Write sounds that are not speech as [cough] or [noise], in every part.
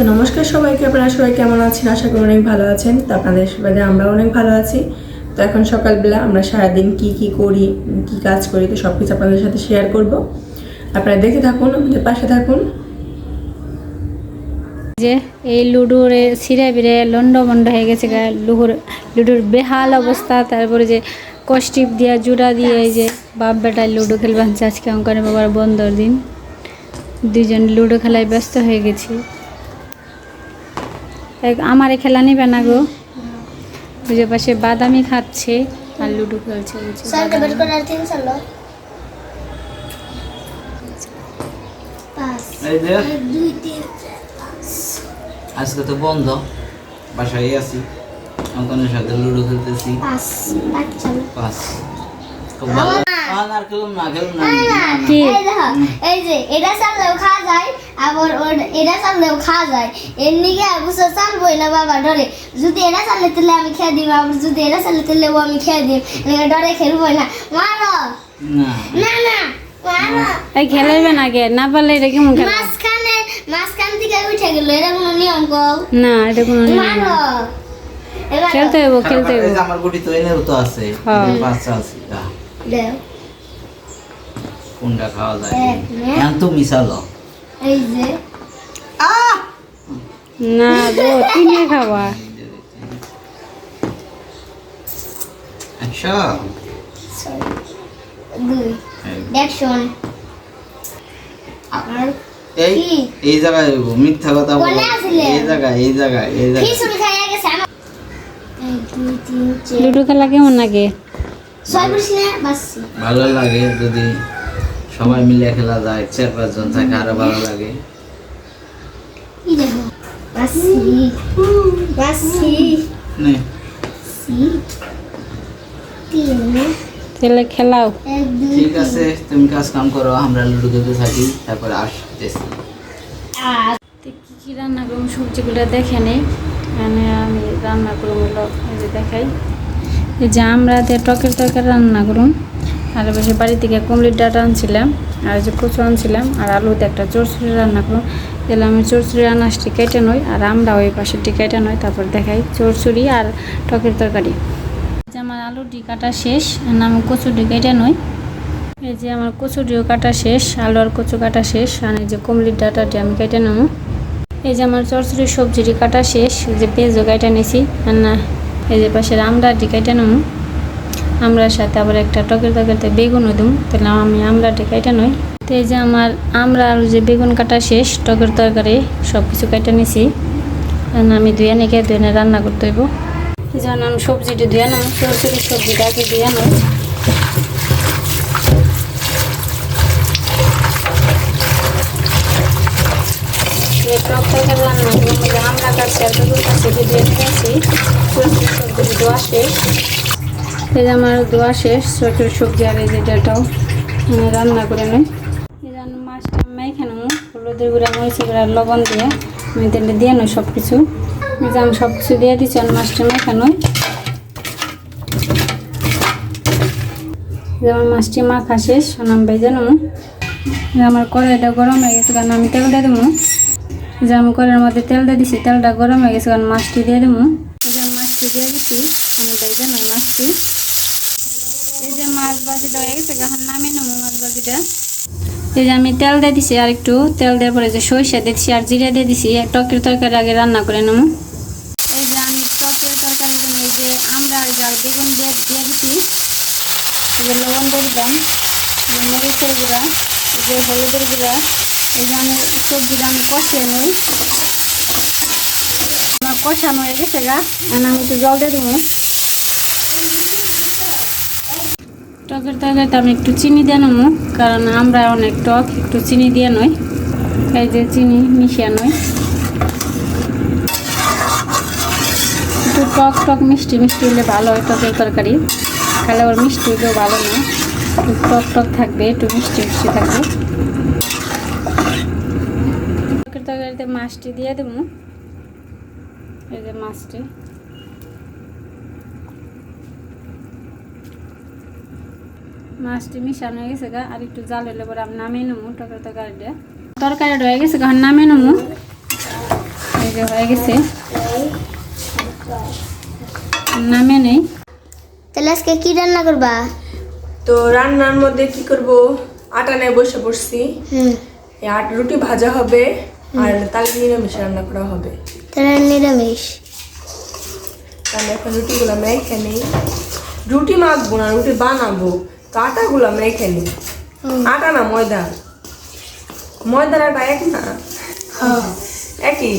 তো নমস্কার সবাইকে, আপনারা সবাই কেমন আছেন? আশা করি অনেক ভালো আছেন। তো আপনাদের সুবাদে আমরা অনেক ভালো আছি। তো এখন সকালবেলা আমরা সারাদিন কি কি করি, কি কাজ করি, তো সব কিছু আপনাদের সাথে শেয়ার করব। আপনারা দেখে থাকুন, আমাদের পাশে থাকুন। যে এই লুডোর ছিঁড়ে বিড়ে লন্ড বন্ড হয়ে গেছে গা লুডোর লুডোর বেহাল অবস্থা। তারপরে যে কষ্টিপ দিয়া, জুড়া দিয়ে এই যে বাপ বেটায় লুডো খেলবে আনছে আজকে অঙ্কনের বাবার বন্ধর দিন। দুজন লুডো খেলায় ব্যস্ত হয়ে গেছি। আমারে খেলা নেবে না গো। বুঝে পাশে বাদামি খাচ্ছে আর লুডো খেলছে আজকে তো বন্ধ বাসায় আছি। অঙ্কনের সাথে লুডো খেলতেছি. Pat খুব ভালো। এই দেখো এই যে এটা চাললেও খাওয়া যায় আবার এটা চাললেও খাওয়া যায়। এর নিকে না বাবা ডরে। যদি এটা চাললে তাহলে আমি খেয়ে দিব আবার যদি এটা চাললে তাহলে আমি খেয়ে দিব। এর ডরে খেলবই না। মারো। না। না না মারো। এই খেলাইবে না গে না পারলে এটা কেমন খেলা? মাঝখানে মাঝখান থেকে উঠে গেল এটা কোনো নিয়ম কও? না এটা কোনো নিয়ম খেলতে হইব খেলতে হইব। আমার গুটি তো এনেও তো আছে হ্যাঁ। বাচ্চা আছে দেও। কোনটা খাওয়া যায়? এখন তো মিশালো। এই যে। না গো তিনে খাওয়া একশো? দুই। এই- আর এই এই জায়গায় মিথ্যা কথা বলো? এই জায়গায় এই জায়গায় এই জায়গায়। লুডো খেলা কেমন লাগে? ভালো লাগে যদি সবাই মিলে খেলা যায় চার পাঁচজন থাকে আরও ভালো লাগে। তাহলে খেলাও। ঠিক আছে তুমি কাজ কাম করো আমরা লুডো খেলতে থাকি তারপরে আসতেছি। কী কী রান্না করুন সবজিগুলো দেখে নেই মানে আমি রান্না করুন দেখাই। যে আমরা টকের তরকারি রান্না করুন আর বসে বাড়ি থেকে কুমড়ির ডাটা আনছিলাম, আর যে কচু আনছিলাম, আর আলুতে একটা চরচুরি রান্না করুন তাহলে আমি চরচুরি আনাজটি কেটে নই, আর আমরা ওই পাশেরটি কেটে নই, তারপর দেখাই চরচুরি আর টকের তরকারি। যে আমার আলুটি কাটা শেষ আর আমি কচুটি কেটে নই। এই যে আমার কচুটিও কাটা শেষ, আলু আর কচু কাটা শেষ, আর এই যে কুমড়ির ডাটাটি আমি কেটে নেব। এই যে আমার চরচুরির সবজিটি কাটা শেষ যে পেঁয়াজও কেটে নিছি আর না এই যে পাশের আমড়াটি কেটে নেব। আমড়ার সাথে আবার একটা টকের তরকারিতে বেগুনও দিম তাহলে আমি আমড়াটি কেটে নই। তো এই যে আমার আমরা আর যে বেগুন কাটা শেষ, টকের তরকারি সব কিছু কেটে নিছি। আর আমি ধুয়ে নিকে ধুয়ে রান্না করতে হইব। জন্য আমি সবজিটি ধুয়ে নেব চরচুরির সবজিটা আগে ধুয়ে তরকারি রান্না আমরা কাছে আর বেগুন কাছে দিয়ে দিয়েছি চরচুরি সবজি ধোয়া শেষ। এই যে আমার ধোয়া শেষ চরচুরি সবজি আর এই যে এটাও মানে রান্না করে নেই। এই জন্য মাছটা মেখে নেব, হলুদের গুঁড়া, মরিচের গুঁড়া লবণ দিয়ে আমি তেলে দিয়ে নই সব কিছু আমি সব কিছু দিয়ে দিচ্ছি আর মাছটা মেখে নই। এই যে আমার মাছটি মাখা শেষ আমি ভেজে নেব। যে আমার কড়াইটা গরম হয়ে গেছে কারণ আমি তেল দিয়ে দেবো। যে আমি কড়াইয়ের মধ্যে তেল দিয়ে দিছি তেলটা গরম হয়ে গেছে কারণ মাছটি দিয়ে দেবো। যে আমি মাছটি দিয়ে দিছি আমি ভেজে নই মাছটি। এই যে এই যে আমি তেল দিয়ে দিছি আর একটু, তেল দেওয়ার পরে যে সরিষা দিয়ে দিছি আর জিরা দিয়ে দিছি টকের তরকারি আগে রান্না করে নেব। এই যে আমি টকের তরকারি এই যে আমরা আর বেগুন দিয়ে দিয়ে দিছি, এই যে লবণ দিয়ে দিলাম এই মরিচের গুঁড়া, এই যে হলুদের গুঁড়া, এই যে আমি সবজিটা আমি কষিয়ে নিই। আমার কষানো হয়ে গেছে গা আমি একটু জল দিয়ে দেবো। টকের তরকারিতে আমি একটু চিনি দিয়ে নেব, কারণ আমরা অনেক টক, একটু চিনি দিয়ে নই। এই যে চিনি মিশিয়ে নই। একটু টক টক মিষ্টি মিষ্টি হলে ভালো হয় টকের তরকারি। খালে ওর মিষ্টি হলেও ভালো না। একটু টক টক থাকবে, একটু মিষ্টি মিষ্টি থাকবে। টকের তরকারিতে মাছটি দিয়ে দেবো। এই যে মাছটি। মাছটি মিশানো হয়ে গেছে গা আর একটু জাল হলে পরে আমি নামিয়ে নেব টকের তরকারিটা তরকারিটা হয়ে গেছে গা নামিয়ে নেব। যে হয়ে গেছে। নামে নেই। তাহলে আজকে কি রান্না করবা? তো রান্নার মধ্যে কি করব? আটা নিয়ে বসে পড়ছি। আট রুটি ভাজা হবে আর তালে নিরামিষ রান্না করা হবে। তাহলে নিরামিষ। তাহলে এখন রুটিগুলো মেখে নিই। রুটি মাখবো না রুটি বানাবো। তো আটাগুলো মেখে হুম। আটা না ময়দা। ময়দার আটা এক না? হ্যাঁ। একই।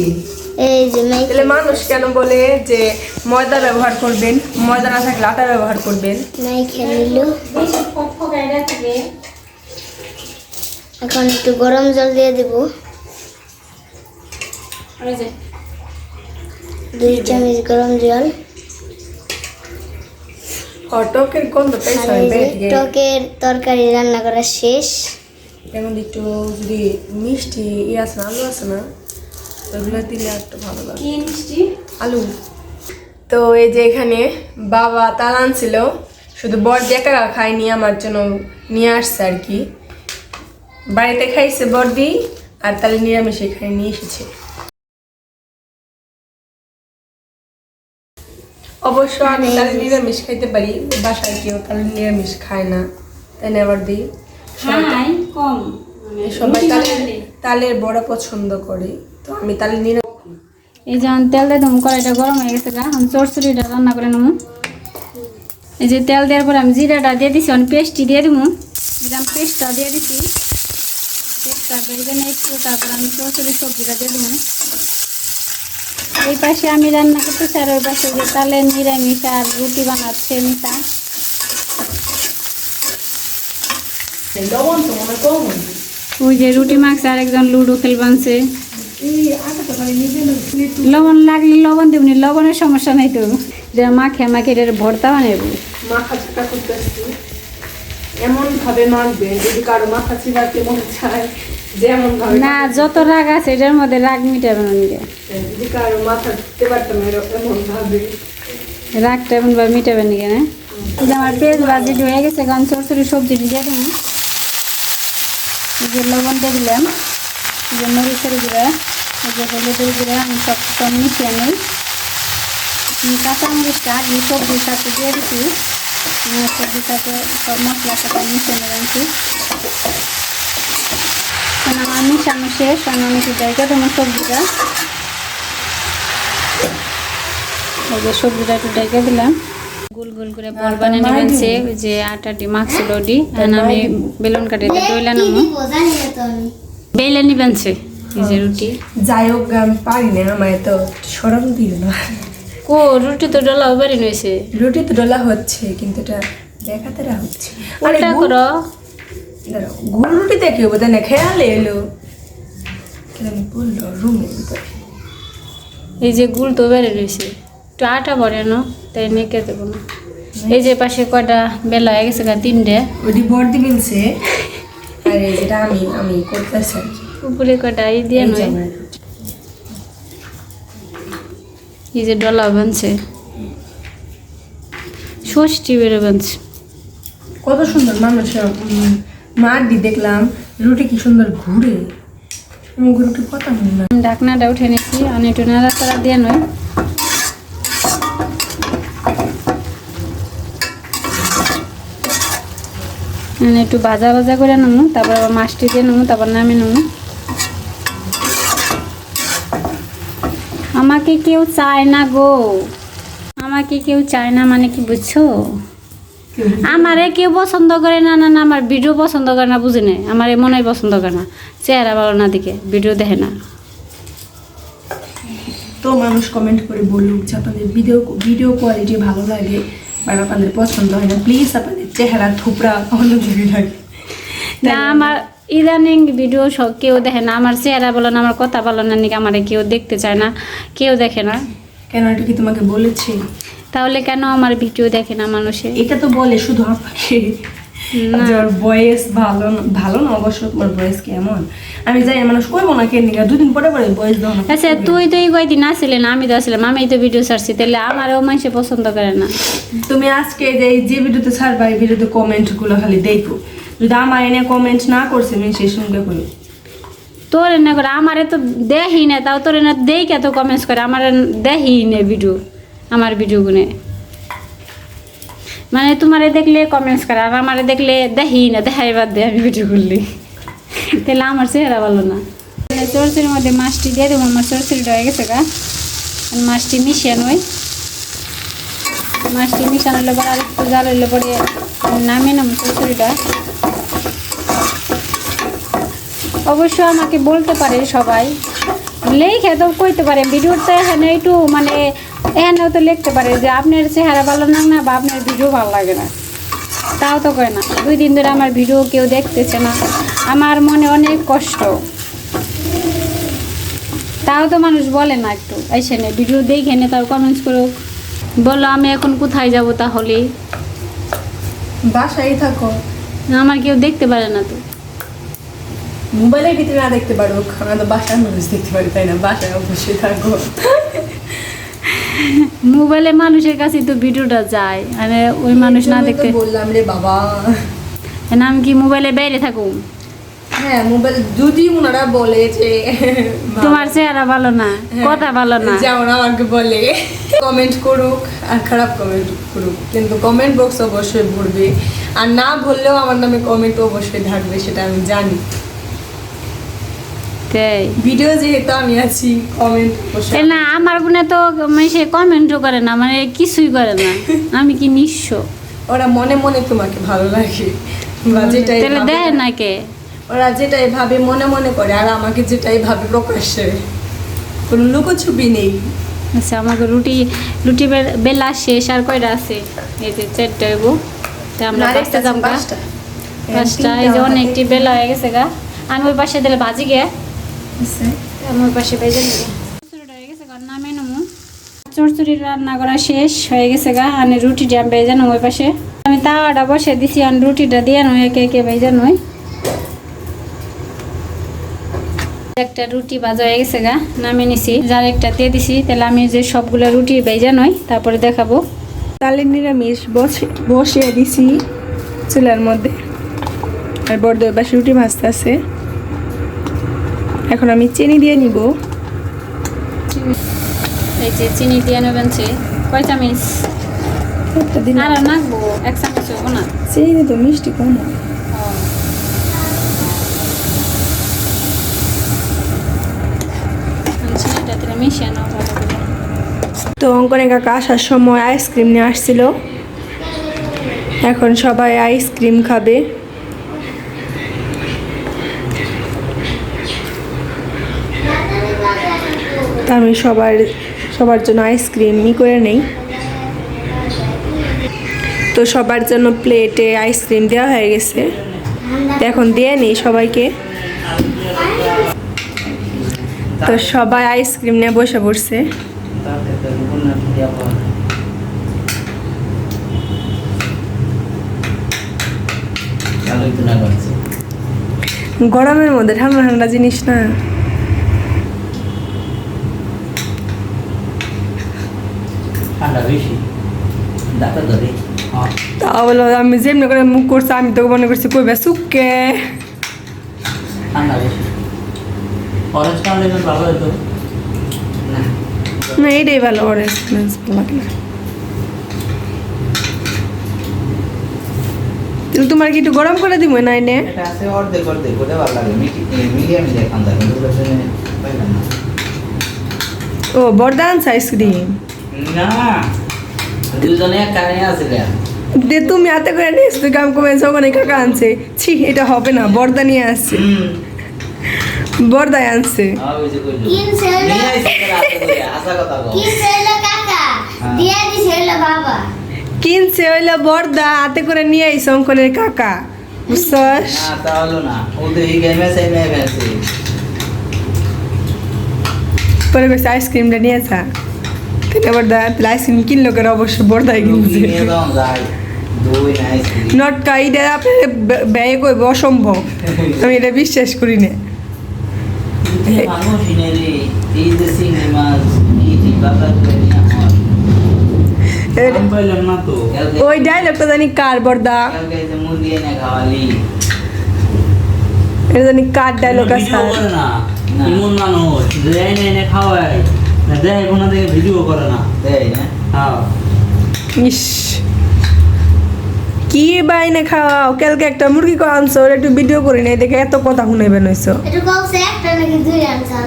এই যে মেয়ে তাহলে মানুষ কেন বলে যে ময়দা ব্যবহার করবেন? ময়দা না থাকলে আটা ব্যবহার করবেন? এখন একটু গরম জল দিয়ে দেব। দুই চামচ গরম জল। হটকের গন্ধ আর পেয়েছে এই যে টকের তরকারি রান্না করা শেষ। যেমন একটু যদি মিষ্টি ই আছে না আলু আছে না ওগুলো দিলে একটু ভালো লাগে। কি মিষ্টি? আলু। তো এই যে এখানে বাবা তাল আনছিল শুধু বর একা খায়নি আমার জন্য নিয়ে আসছে আর কি। বাড়িতে খাইছে বর্দি আর তাহলে নিরামিষে খাই নিয়ে এসেছে। অবশ্য আমি তাহলে নিরামিষ খাইতে পারি বাসায় কেউ তাহলে নিরামিষ খায় না তাই না আবার দিই? কম। সবাই রুটি তালের বড়া পছন্দ করে তো আমি তাহলে নিরামিষ এই যেমন তেল দিয়ে দেবো কড়াইটা গরম হয়ে গেছে গা আমি চড়চড়িটা রান্না করে নেব। এই যে তেল দেওয়ার পরে আমি জিরাটা দিয়ে দিছি আমি পেস্টটি দিয়ে দেবো। যেমন পেস্টটা দিয়ে দিছি। পেস্টটা বেঁধে নিয়ে একটু তারপর আমি চড়চড়ি সবজিটা দিয়ে দেবো। এই পাশে আমি রান্না করতেছি আর ওই পাশে যে তালে নিরামিষ আর রুটি বানাচ্ছে মিশা ওই যে রুটি মাখছে আর একজন লুডো খেল বানছে লবণ লাগলে লবণ দেবনি, লবণের সমস্যা নাই তো। যে মাখে মাখে এটার ভর্তা বানাবো মাখা চাকা করতে আসছি এমন ভাবে মাখবে যদি কারও মাথা চিবাতে মনে চায়। না যত রাগ আছে এটার মধ্যে রাগ মিটাবে ভাবে। রাগটা এমন ভাবে মিটাবে নাকি না? আমার পেঁয়াজ ভাজি হয়ে গেছে কারণ চরচরি সবজি দিয়ে দেবো। যে লবণ দিয়ে দিলাম যে মরিচের গুঁড়া যে হলুদের গুঁড়া আমি সব সব মিশিয়ে নিই। আমি কাঁচা মরিচটা আগে সবজির সাথে দিয়ে দিচ্ছি আমি সবজির সাথে সব মশলার সাথে মিশিয়ে নিলামছি এখন আমার মিশানো শেষ আমি জায়গা? দেবো সবজিটা? যে সবজিটা একটু ডেকে দিলাম। গোল গোল করে বল বানিয়ে নেবেন সে ওই যে আটাটি মাখছিল ওটি আর আমি বেলুন কাটিতে দইলা নামো দিব জানি না তো আমি। বেলে নিবেন সে যে রুটি। যাই হোক আমি পারি না আমার তো সরম দিল না। কো রুটি তো ডলাও বেড়ে নিয়েছে রুটি তো ডলা হচ্ছে কিন্তু এটা দেখাতে হচ্ছে। আরে করো। দাঁড়াও, গুল রুটিতে কেউ বোধ না? খেয়ালে এলো। কিরম বলল? রুমের ভিতরে এই যে গুল তো বেড়ে নিয়েছে একটু আটা ভরে না তাই নেকে দেবো না। এই যে পাশে কয়টা বেলা হয়ে গেছে গা তিনটে। ওটি বর্দি মিলছে। আর এই যেটা আমি আমি করতেছি আর কি। উপরে কয়টা এই দিয়ে নয়। এই যে ডলা বানছে। ষষ্ঠী বেড়ে বানছে। কত সুন্দর মানুষ মাটি দেখলাম, রুটি কি সুন্দর ঘুরে। রুটি কত মনে উঠে নিচ্ছি আমি একটু নাড়াচাড়া দিয়ে নয়। মানে একটু ভাজা ভাজা করে নেব, তারপর আবার মাছটি দিয়ে নেব, তারপর নামে নেব। আমাকে কেউ চায় না গো। আমাকে কেউ চায় না মানে কি বুঝছ? আমারে কেউ পছন্দ করে না না না আমার ভিডিও পছন্দ করে না বুঝি না আমার মনে পছন্দ করে না। চেহারা ভালো না দিকে ভিডিও দেখে না। তো মানুষ কমেন্ট করে বলুক যে আপনাদের ভিডিও ভিডিও কোয়ালিটি ভালো লাগে বা আপনাদের পছন্দ হয় না। প্লিজ আপনাদের চেহারা থুপড়া অন্য দিকে লাগে। না আমার ইদানিং ভিডিও সব কেউ দেখে না। আমার চেহারা বলো না আমার কথা বলো না নাকি আমার কেউ দেখতে চায় না কেউ দেখে না। কেন এটা কি তোমাকে বলেছি? তাহলে কেন আমার ভিডিও দেখে না মানুষে? এটা তো বলে শুধু আপনাকে। বয়েস ভালো ভালো না অবশ্য তোমার বয়স কেমন? আমি যাই মানুষ না কেন দুদিন পরে পরে বয়স দাও আচ্ছা তুই তো এই কয়দিন আসলে না আমি তো আসলাম আমি তো ভিডিও ছাড়ছি তাহলে আমারও মানুষে পছন্দ করে না। তুমি আজকে যে যে ভিডিওতে ছাড়বা এই ভিডিওতে কমেন্টগুলো খালি দেখো। যদি আমার এনে কমেন্ট না করছে আমি সেই সঙ্গে করি তোর না করে আমারে তো দেখি না তাও তোর না দেই কে তো কমেন্টস করে আমার দেখি না ভিডিও আমার ভিডিও গুনে। মানে তোমারে দেখলে কমেন্টস করে, আর আমারে দেখলে দেখি না, দেখাই বাদ দে আমি ভিডিও করলি। তাহলে আমার চেহারা ভালো না। চরচুরির মধ্যে মাছটি দিয়ে দেবো, আমার চরচুরিটা হয়ে গেছে গা। মাছটি মিশিয়ে নই মাছটি মিশানো হলে পরে আর একটু জাল হইলে পরে নামিয়ে নাম চরচুরিটা অবশ্য আমাকে বলতে পারে সবাই লেখে তো কইতে পারে, ভিডিওতে এখানে একটু মানে এখানেও তো লিখতে পারে যে আপনার চেহারা ভালো না না বা আপনার ভিডিও ভালো লাগে না। তাও তো করে না দুই দিন ধরে আমার ভিডিও কেউ দেখতেছে না। আমার মনে অনেক কষ্ট। তাও তো মানুষ বলে না একটু এসে নে ভিডিও দেখে নে তার কমেন্টস করুক বলো আমি এখন কোথায় যাব তাহলে? বাসায় থাকো। আমার কেউ দেখতে পারে না তো। মোবাইলের ভিতরে না দেখতে পারো আমরা তো বাসার মানুষ দেখতে পারি তাই না? বাসায় অবশ্যই থাকো। মোবাইলে মানুষের কাছে তো ভিডিওটা যায়। মানে ওই মানুষ না দেখতে বললাম রে বাবা। নাম কি? মোবাইলে বাইরে থাকুন হ্যাঁ মোবাইল যদি ওনারা বলে যে তোমার চেহারা ভালো না হ্যাঁ, কথা ভালো না। যেমন আমাকে বলে। কমেন্ট করুক আর খারাপ কমেন্ট করুক। কিন্তু কমেন্ট বক্স অবশ্যই ভরবে। আর না বললেও আমার নামে কমেন্ট অবশ্যই থাকবে সেটা আমি জানি। তাই ভিডিও যেহেতু আমি আছি কমেন্ট না আমার গুনে তো সে কমেন্টও করে না মানে কিছুই করে না। [laughs] আমি কি নিঃস্ব? ওরা মনে মনে তোমাকে ভালো লাগে। বা যেটাই দেয় না কে? ওরা যেটাই ভাবে মনে মনে করে আর আমাকে যেটাই ভাবে প্রকাশ্যে। কোনো লুকোছুপি নেই। আচ্ছা আমাকে রুটি রুটি বেলা শেষ আর কয়টা আছে? এই যে চারটা তা আমরা পাঁচটা গা। পাঁচটা। এই যে অনেকটি বেলা হয়ে গেছে গা। আমি ওই পাশে দিলে ভাজি গে। আছে। আমি পাশে নামে রান্না করা শেষ হয়ে গেছে গা আমি পাশে আমি তাওয়াটা বসে দিছি রুটিটা নই একে একে একটা রুটি ভাজা হয়ে গেছে গা যার একটা দিয়ে দিছি তাহলে আমি যে সবগুলো রুটি ভেজে নই তারপরে দেখাবো তালের নিরামিষ বসে বসিয়ে দিছি চুলার মধ্যে আর বড় পাশে রুটি ভাজতে আছে এখন আমি চিনি দিয়ে নিব। এই যে চিনি দিয়ে নেবেন সে কয় চামিচ একটা দিন। আর নাকবো এক চামচ হব না? চিনি তো মিষ্টি কম তো অঙ্কনে কাকা আসার সময় আইসক্রিম নিয়ে আসছিল। এখন সবাই আইসক্রিম খাবে। আমি সবার সবার জন্য আইসক্রিম ই করে নেই। তো সবার জন্য প্লেটে আইসক্রিম দেওয়া হয়ে গেছে। এখন দিয়ে নেই সবাইকে। তো সবাই আইসক্রিম নিয়ে বসে পড়ছে। গরমের মধ্যে ঠান্ডা ঠান্ডা জিনিস না। ঠান্ডা বেশি। ডাক্তার ধরে হ্যাঁ তা বলো আমি যেমনি করে মুখ করছি আমি তো মনে করছি কইবে সুখকে কালার না এটাই ভালো অরেঞ্জ অরেঞ্জ ভালো লাগে। না তোমার কি একটু গরম করে দিব না এনে? ও বরদান আইসক্রিম না দুজনে দে তুমি হাতে করে নিস তুই কাম কমে যখন কাকা আনছে। ছি এটা হবে না বর্দা নিয়ে আসছে। বর্দায় আনছে। কিনছে হ্যাঁ। দিয়ে দিছে হলো বাবা। কিনছে ওইলা বর্দা হাতে করে নিয়ে আইসে অঙ্কনের কাকা। বুঝছস? পরে কইছে আইসক্রিমটা নিয়ে যা। বর্দা তাহলে আইসক্রিম কিনলো করে অবশ্যই বর্দায় কিনছে। নটকা এটা আপনার ব্যয় করবে অসম্ভব। আমি এটা বিশ্বাস করি না। ওই ডায়লগটা জানি কার বর্দা? এটা জানি কার ডায়লগ আছে না মানুষ খাওয়ায়। দেয় কোনো ভিডিও করে না। দেয় না হ্যাঁ। ইস। কি বাইনে খাওয়াও কালকে একটা মুরগি কো আনছো ওর একটু ভিডিও করে নেই দেখে এত কথা শুনে বেনইছো এটা একটা নাকি দুই আনসার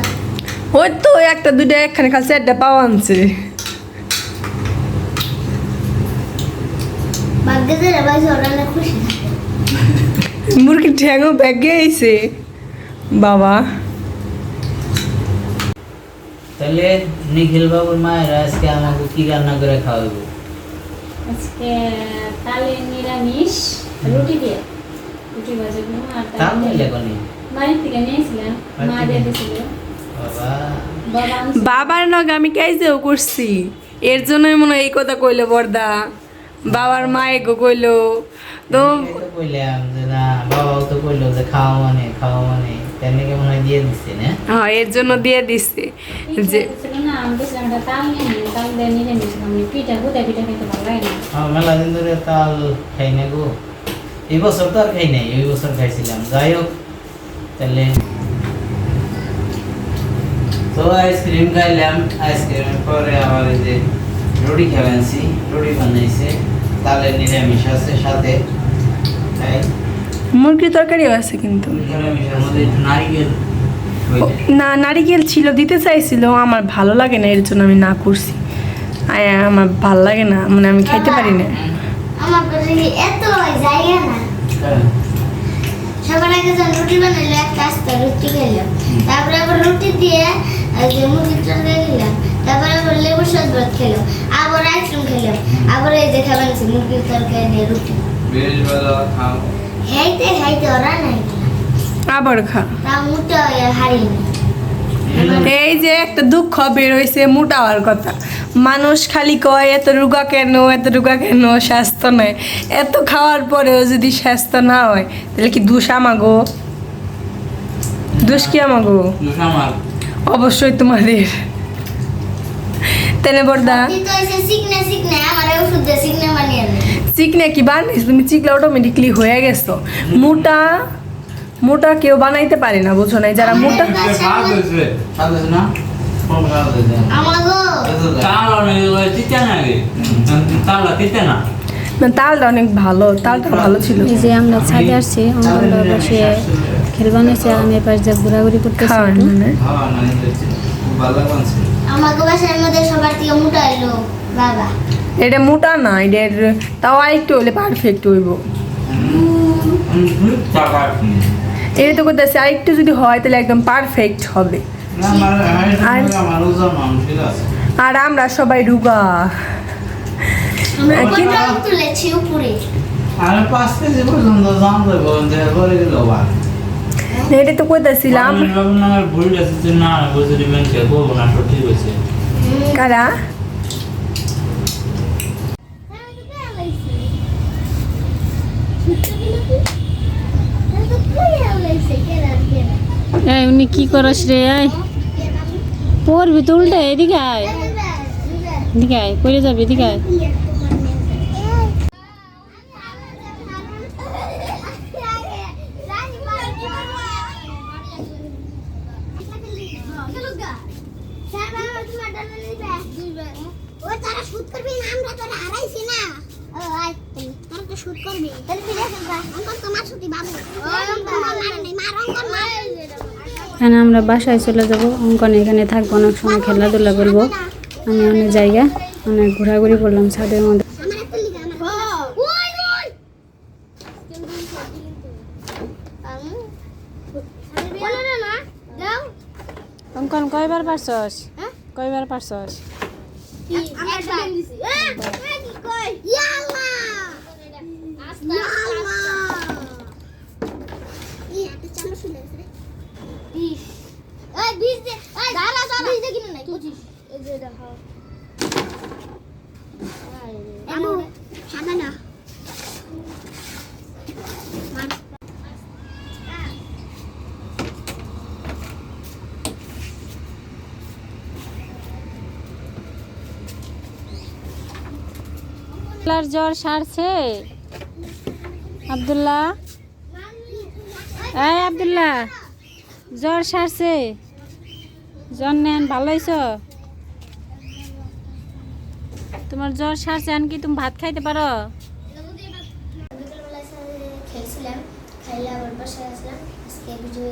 ওই তো একটা দুইটা একখানে খালি চারটা পাওয়া আনছে। না ঠ্যাংও ব্যাগে আইছে বাবা। তাহলে নিখিল বাবুর মায়ের আজকে আমাকে কি রান্না করে খাওয়াবো আজকে তালে নিরামিষ রুটি দিয়ে। রুটি ভাজা আর তার তালে নিলে কোনি বাড়ি থেকে নিয়েছিলাম মা দিয়ে দিয়েছিল। বাবা। বাবা বাবার নগ আমি কাইজেও করছি। এর জন্যই মনে হয় এই কথা কইলো বর্দা। বাবার মায়ে গো কইলো তো কইলাম যে না বাবাও তো কইলো যে খাওয়া মানে খাওয়া মানে তেমনি কেমন হয় দিয়ে দিচ্ছে না? হ্যাঁ এর জন্য দিয়ে দিচ্ছে যে আমার মেলা দিন ধরে তাল খাই না গো। এই বছর তো আর খাই নাই ওই বছর খাইছিলাম। যাই হোক তাহলে তো আইসক্রিম খাইলাম আইসক্রিমের পরে আবার এই যে রুটি খাওয়ানছি রুটি বানাইছে। তালের নিরামিষ আছে সাথে মুরগির তরকারিও আছে কিন্তু। না নারিকেল ছিল দিতে চাইছিল আমার ভালো লাগে না এর জন্য আমি না করছি। আমার ভালো লাগে না মানে আমি খাইতে পারি না। আমার এত জায়গা না? সকালে আগে যখন রুটি বানাইলো একটা আস্তা রুটি খেলাম তারপরে আবার রুটি দিয়ে এই যে তরকারি খেলাম তারপরে আবার লেবুর শরবত খেলাম আবার আইসক্রিম খেলাম আবার এই যে মুরগির তরকারি দিয়ে রুটি। বেশ ভালো খাও ওরা নাই। আবার খা। তা মুটা এই যে একটা দুঃখ বের হয়েছে মোটা হওয়ার কথা। মানুষ খালি কয় এত রোগা কেন? এত রোগা কেন? স্বাস্থ্য নয় এত খাওয়ার পরেও যদি স্বাস্থ্য না হয় তাহলে কি দোষ আমাগো? দোষ কি আমাগো? আমার। অবশ্যই তোমাদের। তেনে বর্দা। চিকনে কি বানাইছ তুমি চিকলে অটোমেটিকলি হয়ে গেছো। মোটা মোটা কেউ বানাইতে পারে না বুঝো না যারা মোটা তাল তালটা অনেক ভালো তালটা ভালো ছিল। যে আমরা ছাদে আসছি অঙ্গনটা বসে খেলবান হয়েছে আমি এবার যে ঘোরাঘুরি করতেছি। মানে হ্যাঁ মানে? আমাকে বাসার মধ্যে সবার থেকে মোটা এলো বাবা। এটা মোটা না এটার তাও আরেকটু হলে পারফেক্ট হইব। এটা তো করতেছে আরেকটু যদি হয় তাহলে একদম পারফেক্ট হবে। আর- আমার আর আমরা সবাই রুগা। আমরা আর তুলেছি উপরে? আর পাঁচ কেজি পর্যন্ত দেবো এটা তো করতেছিলাম আমার ভুল আছে না বলছে দিবেন কে করব না সব ঠিক হয়েছে। কারা? এই উনি কি করস রে আয় পড়বি তো উল্টে এদিকে আয়। এদিকে আয় পড়ে যাবি এদিকে আয় ও তারা শুট করবি না আমরা তোরা হারাইছি না ও আয় তারা তো শুট করবি তাহলে ফিরে আসবা অঙ্কন তোমার ছুটি বাবু অঙ্কন মার নেই মার অঙ্কন মার এখানে আমরা বাসায় চলে যাব। অঙ্কন এখানে থাকব অনেক সময় খেলাধুলা করব। আমি অনেক জায়গা অনেক ঘোরাঘুরি করলাম ছাদের মধ্যে। অঙ্কন কয়বার পারছস? হ্যাঁ? কয়বার পারছস? আমার একটা দিছি। এ কি কই? ইয়াল্লা! আস্তে ইয়াল্লা ই একটা চামচ শুনে রে বিশ এই বিশ দে এই দাঁড়া দাঁড়া। বিশ দে কিনে নাই 25 এই যে দেখো আমু সাদা না। আব্দুল্লাহর জ্বর সারছে। আব্দুল্লাহ? এই আব্দুল্লাহ জ্বর সারছে। জ্বর নেন, ভালো হয়েছ তোমার জ্বর সারছে আনকি তুমি ভাত খাইতে পারো? খেয়েছিলাম খাইলে বাসায় আসলাম, আজকে ভিডিও